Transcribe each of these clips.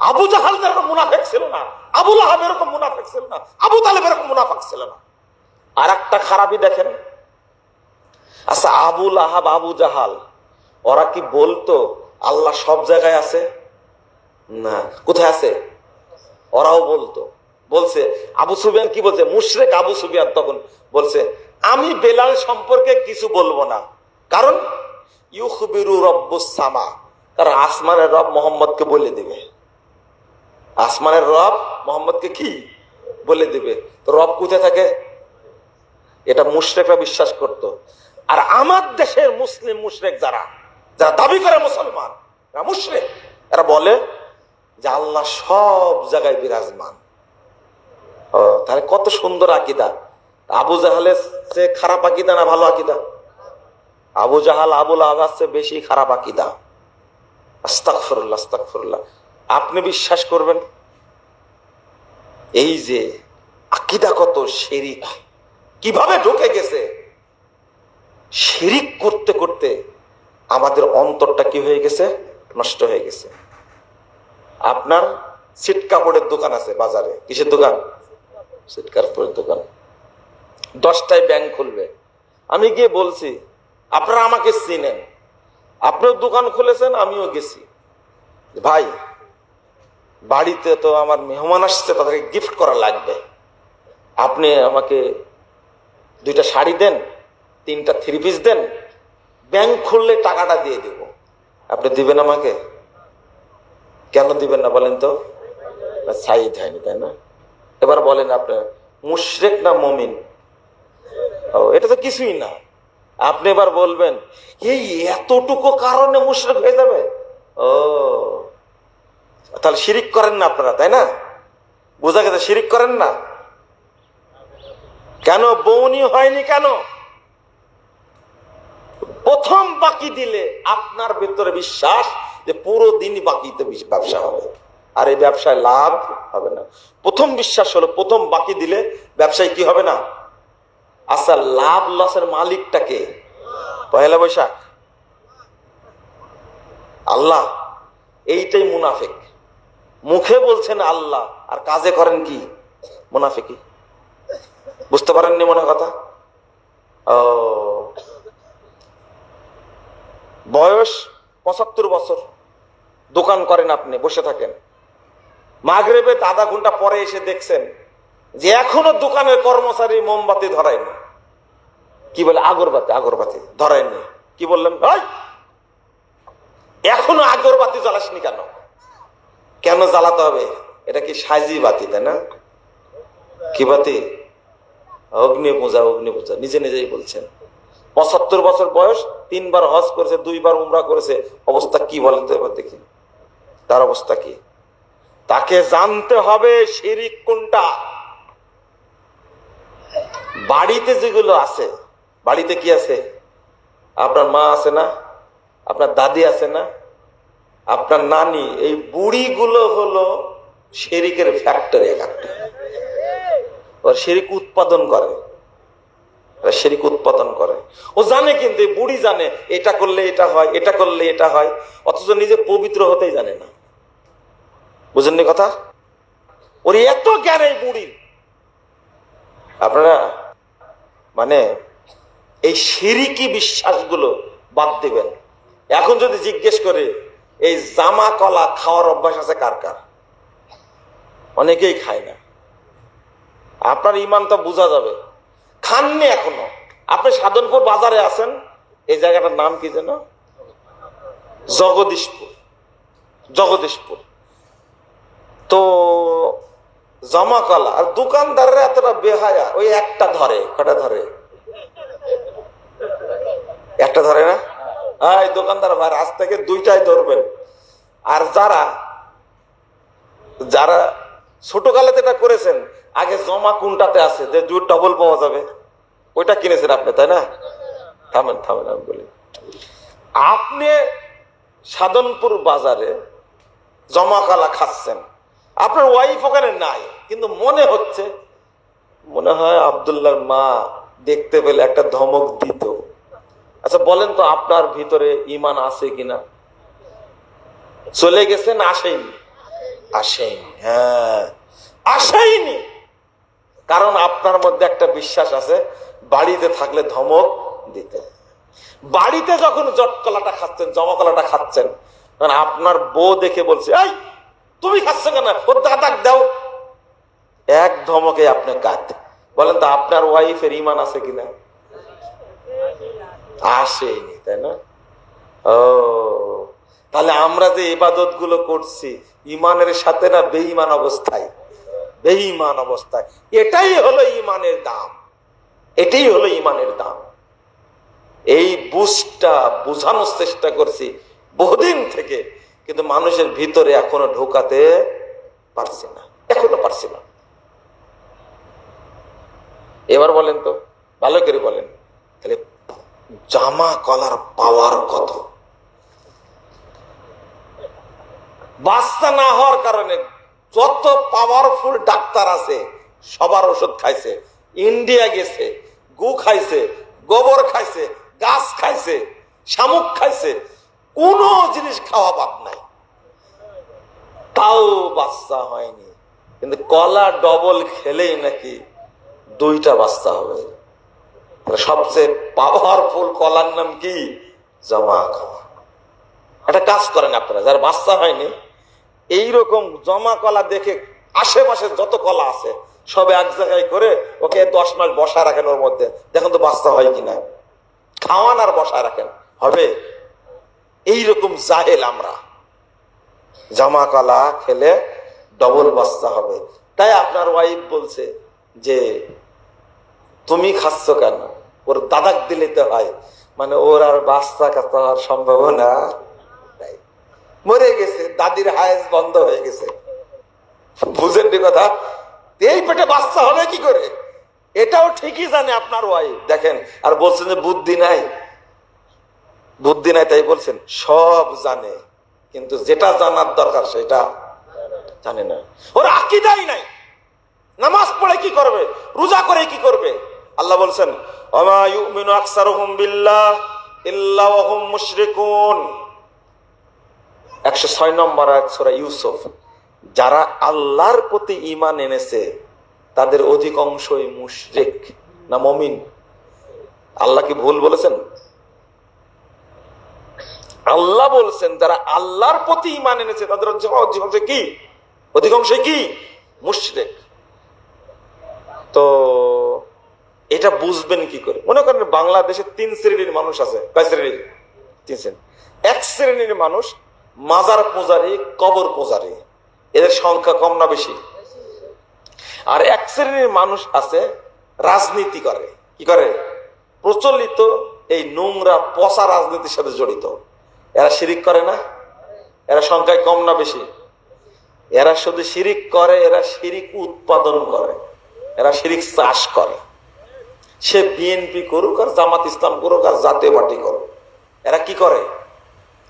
আবু জাহাল এরকম মুনাফেক ছিল না আবুল আহাব এরকম মুনাফেক ছিল না, আবু তালেব এরকম মুনাফেক ছিল না। আর একটা খারাপই দেখেন আচ্ছা আবু জাহাল, ওরা কি বলতো আল্লাহ সব জায়গায় আছে? না, কোথায় আছে? ওরাও বলতো, বলছে, আবু সুবিয়ান কি বলছে? মুশরেক আবু সুবিয়ান তখন বলছে, আমি বেলাল সম্পর্কে কিছু বলব না, কারণ ইউখবিরু রব্বুস সামা কারণ আসমানের রব মোহাম্মদকে বলে দিবে। আসমানের রব মোহাম্মদকে কি? বলে দিবে। তো রব কোথায় থাকে? এটা মুশরেকরা বিশ্বাস করত। আর আমার দেশের মুসলিম মুশরেক যারা যারা দাবি করে মুসলমান মুশরেক। এরা বলে যে আল্লাহ সব জায়গায় বিরাজমান। ও, তাহলে কত সুন্দর আকিদা। আবু জাহালের চেয়ে খারাপ আকিদা না ভালো আকিদা? আবু জাহাল আবুল চেয়ে বেশি খারাপ আকিদা। আস্তাকফরুল্লাহ আস্তাকফরুল্লাহ আপনি বিশ্বাস করবেন? এই যে আকিদা কত শেরিক কীভাবে ঢুকে গেছে? শিরিক করতে করতে আমাদের অন্তরটা কি হয়ে গেছে? নষ্ট হয়ে গেছে। আপনার সিট কাপড়ের দোকান আছে বাজারে। কিসের দোকান? সিট কাপড়ের দোকান। দশটায় ব্যাংক খুলবে। আমি গিয়ে বলছি, আপনারা আমাকে চিনেন। আপনিও দোকান খুলেছেন, আমিও গেছি। ভাই, বাড়িতে তো আমার মেহমান আসছে, তাদেরকে গিফট করা লাগবে। আপনি আমাকে দুইটা শাড়ি দেন, তিনটা থ্রি পিস দেন ব্যাংক খুললে টাকাটা দিয়ে দেব। আপনি দিবেন আমাকে? কেন দিবেন না বলেন তো? সাইজ হয়নি, তাই না? এবার বলেন আপনার মুশরেক না মমিন? ও, এটা তো কিছুই না। আপনি এবার বলবেন, এই এতটুকু কারণে মুশরেক হয়ে যাবে? ও। তাহলে শিরিক করেন না আপনারা, তাই না? বোঝা গেছে শিরিক করেন না? কেন? বৌনি হয়নি কেন? প্রথম বাকি দিলে আপনার ভেতরে বিশ্বাস যে পুরো দিনই বাকিতে ব্যবসা হবে। আর এই ব্যবসায় লাভ হবে না। প্রথম বিশ্বাস হলো প্রথম বাকি দিলে ব্যবসায় কি হবে না? আচ্ছা লাভ লসের মালিকটাকে পয়লা বৈশাখ। আল্লাহ, এইটাই মুনাফেক। মুখে বলছেন আল্লাহ, আর কাজে করেন কি? মুনাফেকি বুঝতে পারেননি মনে কথা? ও, বয়স পঁচাত্তর বছর। দোকান করেন আপনি, বসে থাকেন। মাগরেবে আধা ঘণ্টা পরে এসে দেখছেন যে এখনও দোকানের কর্মচারী মোমবাতি ধরায়নি। কি বলে? আগরবাতি আগরবাতি, ধরায়নি। কি বললেন? ভাই এখনও আগরবাতি জ্বালাসনি কেন? কেন জ্বালাতে হবে? এটা কি সাজি বাতি, তাই না? কি বাতি? অগ্নি পূজা অগ্নি পূজা, নিজে নিজেই বলছেন। পঁচাত্তর বছর বয়স, তিনবার হজ করেছে, দুইবার উমরা করেছে। অবস্থা কি বলেন তো এবার দেখি। তার অবস্থা কি? তাকে জানতে হবে শিরিক কোনটা। বাড়িতে যেগুলো আছে, বাড়িতে কি আছে? আপনার মা আছে না? আপনার দাদি আছে না? আপনার নানি, এই বুড়িগুলো হলো শেরিকের ফ্যাক্টরি এক একটা শেরিক উৎপাদন করে। শেরিক উৎপাদন করে। ও জানে কিন্তু বুড়ি জানে, এটা করলে এটা হয়, এটা করলে এটা হয়। অথচ নিজে পবিত্র হতেই জানে না। বুঝেননি কথা? ওর এত জ্ঞান এই বুড়ির আপনারা মানে এই সিরিকি বিশ্বাসগুলো বাদ দিবেন। এখন যদি জিজ্ঞেস করে, এই জামা কলা খাওয়ার অভ্যাস আছে কার কার? অনেকেই খায় না। আপনার ইমান তো বোঝা যাবে। খাননি এখনও। আপনি সাধনপুর বাজারে আছেন, এই জায়গাটার নাম কি যেন? জগদীশপুর। জগদীশপুর। তো জমা কলা, আর দোকানদাররা এতটা বেহায়া, ওই একটা ধরে, কটা ধরে? একটা ধরে না? এই দোকানদার ভাই, আজ থেকে দুইটাই ধরবেন। আর যারা যারা ছোট কালেতে এটা করেছেন, আগে জমা কোনটাতে আছে? যে জুট ডবল পাওয়া যাবে। ওইটা কিনেছেন আপনি, তাই না? থামেন থামেন, আমি বলি। আপনি সাধনপুর বাজারে জমা কালা খাচ্ছেন। আপনার ওয়াইফ ওখানে নাই, কিন্তু মনে হচ্ছে মনে হয় আবদুল্লাহর মা দেখতে পেলে একটা ধমক দিত। আচ্ছা বলেন তো আপনার ভিতরে ইমান আছে কিনা? চলে গেছেন আসেনি? আসেনি হ্যাঁ। আসেইনি কারণ আপনার মধ্যে একটা বিশ্বাস আছে, বাড়িতে থাকলে ধমক দিতে। বাড়িতে যখন জটকলাটা খাচ্ছেন জমাকলাটা খাচ্ছেন, তখন আপনার বউ দেখে বলছে, এই, তুমি খাচ্ছ কেন? ওর দাদাক দাও। এক ধমকে আপনি কাঁদ বলেন তো আপনার ওয়াইফের ইমান আছে কিনা? আসেনি, তাই না? ও, তাহলে আমরা যে ইবাদতগুলো করছি, ইমানের সাথে না বেঈমান অবস্থায়? বেঈমান অবস্থায়। এটাই হলো ইমানের দাম। এটাই হলো ইমানের দাম। এই বুঝটা বোঝানোর চেষ্টা করছি বহুদিন থেকে, কিন্তু মানুষের ভিতরে এখনও ঢোকাতে পারছি না, এখনও পারছি না। এবার বলেন তো, ভালো করে বলেন। জামা কলার পাওয়ার কত? বাচ্চা না হওয়ার কারণে যত পাওয়ারফুল ডাক্তার আছে, সবার ওষুধ খাইছে ইন্ডিয়া গেছে, গু খাইছে, গোবর খাইছে, গাছ খাইছে, শামুক খাইছে, কোনো জিনিস খাওয়া বাদ নাই। তাও বাচ্চা হয়নি। কিন্তু কলা ডবল খেলেই নাকি দুইটা বাচ্চা হবে। সবচেয়ে পাওয়ারফুল কলার নাম কি? জমা খাওয়া একটা কাজ করেন আপনারা, যার বাচ্চা হয়নি, এইরকম জমা কলা দেখে আশেপাশে যত কলা আছে, সবে এক জায়গায় করে ওকে দশ মাস বসা রাখেন ওর মধ্যে। দেখুন তো বাচ্চা হয় কিনা। খাওয়ান আর বসা রাখেন। হবে? এইরকম জাহেল আমরা। জামা কলা খেলে ডবল বাচ্চা হবে। তাই আপনার ওয়াইফ বলছে যে তুমি খাচ্ছ কেন? ওর দাদাক দিলে তো হয়। মানে ওর আর বাচ্চা কাচ্চা হওয়ার সম্ভাবনা মরে গেছে, দাদির হায়েস বন্ধ হয়ে গেছে। বুঝেন কথা? এই পেটে বাচ্চা হবে কি করে? এটাও ঠিকই জানে আপনার ওয়াইফ। দেখেন, আর বলছেন যে বুদ্ধি নাই। বুদ্ধি নাই, তাই বলছেন, সব জানে। কিন্তু যেটা জানার দরকার সেটা জানে না। ওর আকিদাই নাই। নামাজ পড়ে কি করবে? রোজা করে কি করবে? আল্লাহ বলছেন মুশরিকুন। 106 নম্বর আয়াত ইউসুফ, যারা আল্লাহর প্রতি ঈমান এনেছে, তাদের অধিকাংশই মুশরিক না মুমিন? আল্লাহ কি ভুল বলেছেন? আল্লাহ বলছেন, যারা আল্লাহর প্রতি ঈমান এনেছে, তাদের অধিকাংশ কি? অধিকাংশ কি? মুশরিক। তো এটা বুঝবেন কি করে? মনে করেন বাংলাদেশে তিন শ্রেণির মানুষ আছে। কয় শ্রেণির তিন শ্রেণি। এক শ্রেণির মানুষ মাজার পূজারি, কবর পূজারি। এদের সংখ্যা কম না বেশি? আর এক শ্রেণির মানুষ আছে, রাজনীতি করে। কি করে? প্রচলিত এই নোংরা, পচা রাজনীতির সাথে জড়িত। এরা শিরিক করে না? এরা সংখ্যায় কম না বেশি? এরা শুধু শিরিক করে, এরা শিরিক উৎপাদন করে। এরা শিরিক চাষ করে। সে বিএনপি করুক আর জামাত ইসলাম করুক আর জাতীয় পার্টি করুক। এরা কি করে?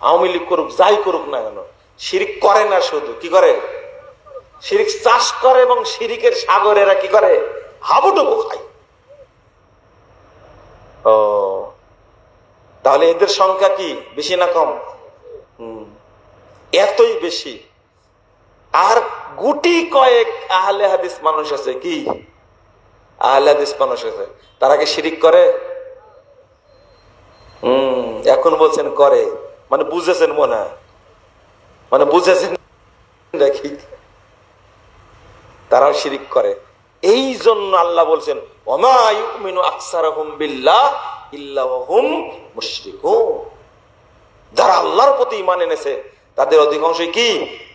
আওয়ামী লীগ করুক, যাই করুক না কেন, শিরিক করে না শুধু, কি করে? শিরিক চাষ করে এবং শিরিকের সাগর এরা কি করে? হাবুডুবু খায়। ও, তাহলে এদের সংখ্যা কি, বেশি না কম? এতই বেশি। আর গুটি কয়েক আহলে হাদিস মানুষ আছে কি? আহলে মানুষ আছে তারা কি শিরিক করে? হম, এখন বলছেন করে। মানে বুঝেছেন মনে মানে বুঝেছেন নাকি? তারাও শিরিক করে। এই জন্য আল্লাহ বলছেন যারা আল্লাহর প্রতি ইমান এনেছে, তাদের অধিকাংশই কি?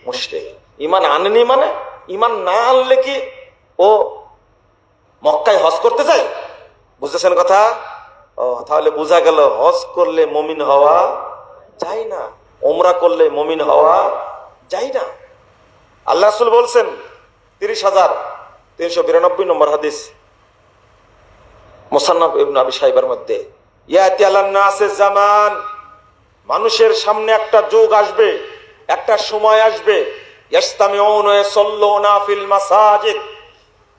মুশরিক। ইমান আনেনি মানে? ইমান না আনলে কি ও মক্কায় হজ করতে চায় বুঝতেছেন কথা? ও, তাহলে বোঝা গেল হজ করলে মমিন হওয়া যায় না ওমরা করলে মমিন হওয়া যায় না। আল্লাহ রাসূল বলছেন, তিরিশ হাজার তিনশো বিরানব্বই নম্বর হাদিস মোসান্নব ইবন আবি সাহেবের মধ্যে, ইয়াতি আল্লাহ জামান, মানুষের সামনে একটা যুগ আসবে, একটা সময় আসবে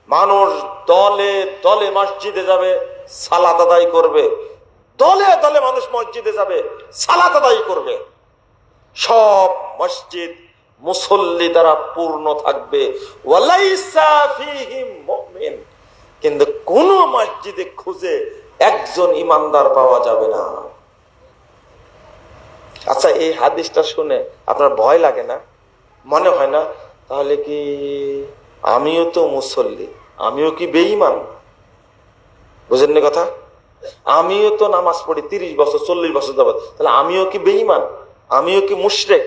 মানুষ দলে দলে মসজিদে যাবে, সালাত আদায় করবে। দলে দলে মানুষ মসজিদে যাবে, সালাত আদায় করবে। সব মসজিদ মুসল্লি দ্বারা পূর্ণ থাকবে। কিন্তু কোন মসজিদে খুঁজে একজন ইমানদার পাওয়া যাবে না। আচ্ছা এই হাদিসটা শুনে আপনার ভয় লাগে না? মনে হয় না? তাহলে কি আমিও তো মুসল্লি, আমিও কি বেঈমান? বুঝেন না কথা? আমিও তো নামাজ পড়ি তিরিশ বছর, চল্লিশ বছর যাবত তাহলে আমিও কি বেঈমান? আমিও কি মুশরেক?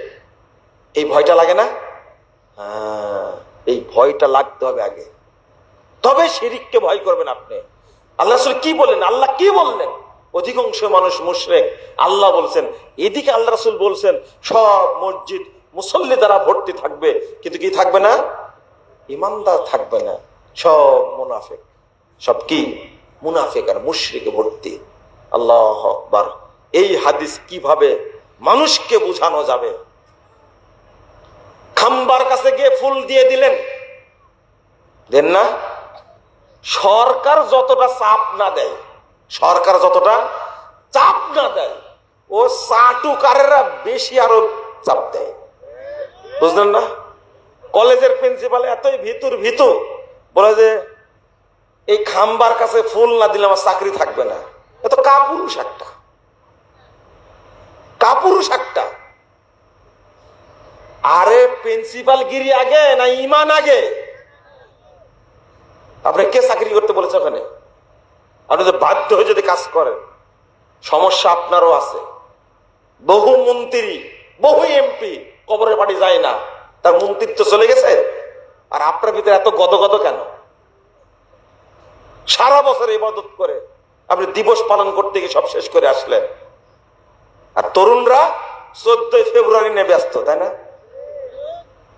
এই ভয়টা লাগে না? হ্যাঁ এই ভয়টা লাগতে হবে আগে। তবে শিরিককে ভয় করবেন আপনি। আল্লাহ কি বললেন? আল্লাহ কি বললেন? অধিকাংশ মানুষ মুশরেক। আল্লাহ বলছেন, এদিকে আল্লাহ রাসূল বলছেন, সব মসজিদ মুসল্লি দ্বারা ভর্তি থাকবে, কিন্তু কি থাকবে না? ইমানদার থাকবে না। সব মুনাফেক। সব কি? মুনাফেক আর মুশরিকে ভর্তি। আল্লাহ এই হাদিস কীভাবে মানুষকে বোঝানো যাবে? খাম্বার কাছে গিয়ে ফুল দিয়ে দিলেন। দেন না। সরকার যতটা চাপ না দেয়, সরকার যতটা চাপ না দেয়, ও চাটুকারেরা বেশি আরও চাপ দেয়। বুঝলেন না? কলেজের প্রিন্সিপাল এতই ভিতর ভিতর বলে যে, এই খাম্বার কাছে ফুল না দিলে আমার চাকরি থাকবে না। এত কাপুরুষ একটা। কাপুরুষ একটা। আরে, প্রিন্সিপাল গিরি আগে না ইমান আগে? আপনি কে চাকরি করতে বলেছে ওখানে? আপনি তো বাধ্য হয়ে যদি কাজ করেন, সমস্যা আপনারও আছে। বহু মন্ত্রী, বহু এমপি, কবরের বাড়ি যায় না। তার মন্ত্রিত্ব চলে গেছে? আর আপনার ভিতরে এত গদগদ কেন? সারা বছর ইবাদত করে আপনি দিবস পালন করতে গিয়ে সব শেষ করে আসলেন। আর তরুণরা চোদ্দই ফেব্রুয়ারি নিয়ে ব্যস্ত, তাই না?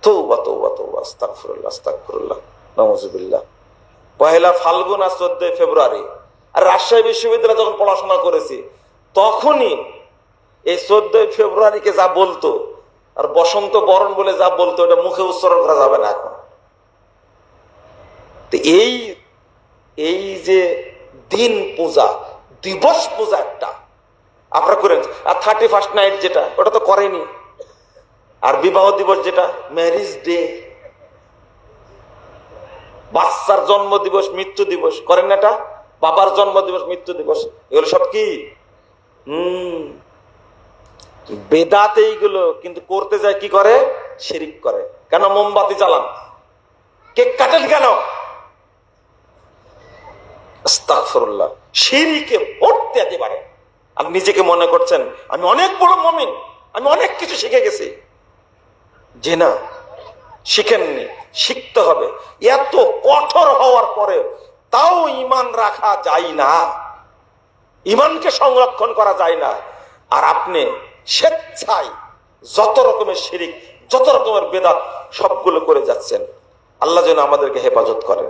তৌবা তৌবা তৌবা, আস্তাগফিরুল্লাহ আস্তাগফিরুল্লাহ, নাউজুবিল্লাহ। পহেলা ফাল্গুন আর চোদ্দই ফেব্রুয়ারি। আর রাজশাহী বিশ্ববিদ্যালয়ে যখন পড়াশোনা করেছি, তখনই এই চোদ্দই ফেব্রুয়ারিকে যা বলতো আর বসন্ত বরণ বলে যা বলতো, এটা মুখে উচ্চারণ করা যাবে না এখন। এই এই যে দিন পূজা, দিবস পূজা একটা, আপনারা করেন। আর থার্টি ফার্স্ট নাইট যেটা, ওটা তো করেনি। আর বিবাহ দিবস যেটা ম্যারিজ ডে বাচ্চার জন্ম দিবস, মৃত্যু দিবস, করেন না এটা? বাবার জন্ম দিবস, মৃত্যু দিবস, এগুলো সব কি? হম। বেদাত এইগুলো কিন্তু করতে যায় কি করে? শিরিক করে। কেন মোমবাতি জ্বালান? কেক কাটেন কেন? শিরিকে ভর্তি একেবারে আপনি নিজেকে মনে করছেন, আমি অনেক বড় মমিন, আমি অনেক কিছু শিখে গেছি। যে না, শিখেননি, শিখতে হবে। এত কঠোর হওয়ার পরে তাও ইমান রাখা যায় না। ইমানকে সংরক্ষণ করা যায় না। আর আপনি স্বেচ্ছায় যত রকমের শিরিক, যত রকমের বেদাত সবগুলো করে যাচ্ছেন। আল্লাহ যেন আমাদেরকে হেফাজত করেন।